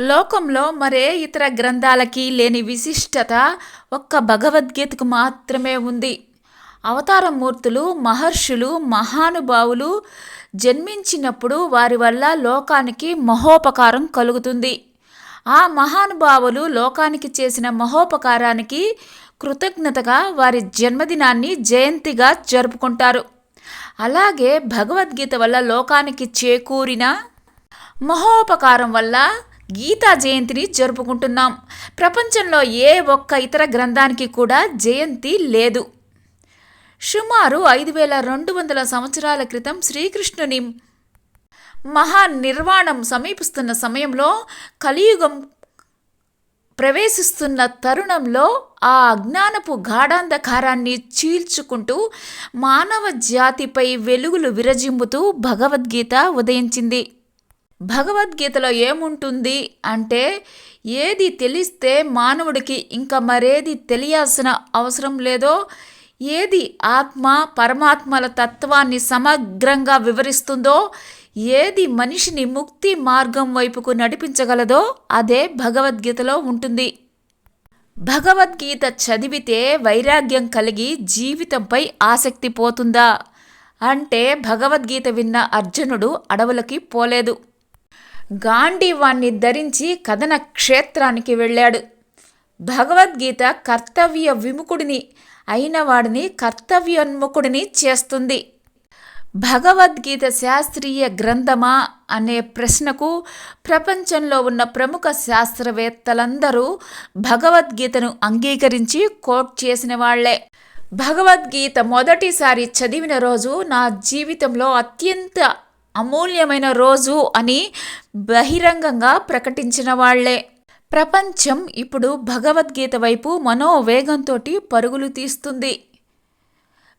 లోకంలో మరే ఇతర గ్రంథాలకి లేని విశిష్టత ఒక్క భగవద్గీతకు మాత్రమే ఉంది. అవతార మూర్తులు మహర్షులు మహానుభావులు జన్మించినప్పుడు వారి వల్ల లోకానికి మహోపకారం కలుగుతుంది. ఆ మహానుభావులు లోకానికి చేసిన మహోపకారానికి కృతజ్ఞతగా వారి జన్మదినాన్ని జయంతిగా జరుపుకుంటారు. అలాగే భగవద్గీత వల్ల లోకానికి చేకూరిన మహోపకారం వల్ల గీతా జయంతిని జరుపుకుంటున్నాం. ప్రపంచంలో ఏ ఒక్క ఇతర గ్రంథానికి కూడా జయంతి లేదు. సుమారు ఐదు వేల రెండు వందల సంవత్సరాల క్రితం శ్రీకృష్ణుని మహా నిర్వాణం సమీపిస్తున్న సమయంలో కలియుగం ప్రవేశిస్తున్న తరుణంలో ఆ అజ్ఞానపు గాఢాంధకారాన్ని చీల్చుకుంటూ మానవ జాతిపై వెలుగులు విరజిమ్ముతూ భగవద్గీత ఉదయించింది. భగవద్గీతలో ఏముంటుంది అంటే ఏది తెలిస్తే మానవుడికి ఇంకా మరేది తెలియాల్సిన అవసరం లేదో ఏది ఆత్మ పరమాత్మల తత్వాన్ని సమగ్రంగా వివరిస్తుందో ఏది మనిషిని ముక్తి మార్గం వైపుకు నడిపించగలదో అదే భగవద్గీతలో ఉంటుంది. భగవద్గీత చదివితే వైరాగ్యం కలిగి జీవితంపై ఆసక్తి పోతుందా? అంటే భగవద్గీత విన్న అర్జునుడు అడవులకి పోలేదు. గాంధీవాన్ని ధరించి కథన క్షేత్రానికి వెళ్ళాడు. భగవద్గీత కర్తవ్య విముఖుడిని అయిన వాడిని కర్తవ్యోన్ముఖుడిని చేస్తుంది. భగవద్గీత శాస్త్రీయ గ్రంథమా అనే ప్రశ్నకు ప్రపంచంలో ఉన్న ప్రముఖ శాస్త్రవేత్తలందరూ భగవద్గీతను అంగీకరించి కోట్ చేసిన వాళ్ళే. భగవద్గీత మొదటిసారి చదివిన రోజు నా జీవితంలో అత్యంత అమూల్యమైన రోజు అని బహిరంగంగా ప్రకటించిన వాళ్ళే. ప్రపంచం ఇప్పుడు భగవద్గీత వైపు మనోవేగంతో పరుగులు తీస్తుంది.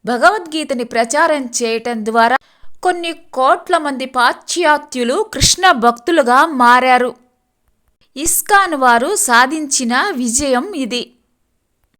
భగవద్గీతని ప్రచారం చేయటం ద్వారా కొన్ని కోట్ల మంది పాశ్చాత్యులు కృష్ణ భక్తులుగా మారారు. ఇస్కాన్ వారు సాధించిన విజయం ఇది.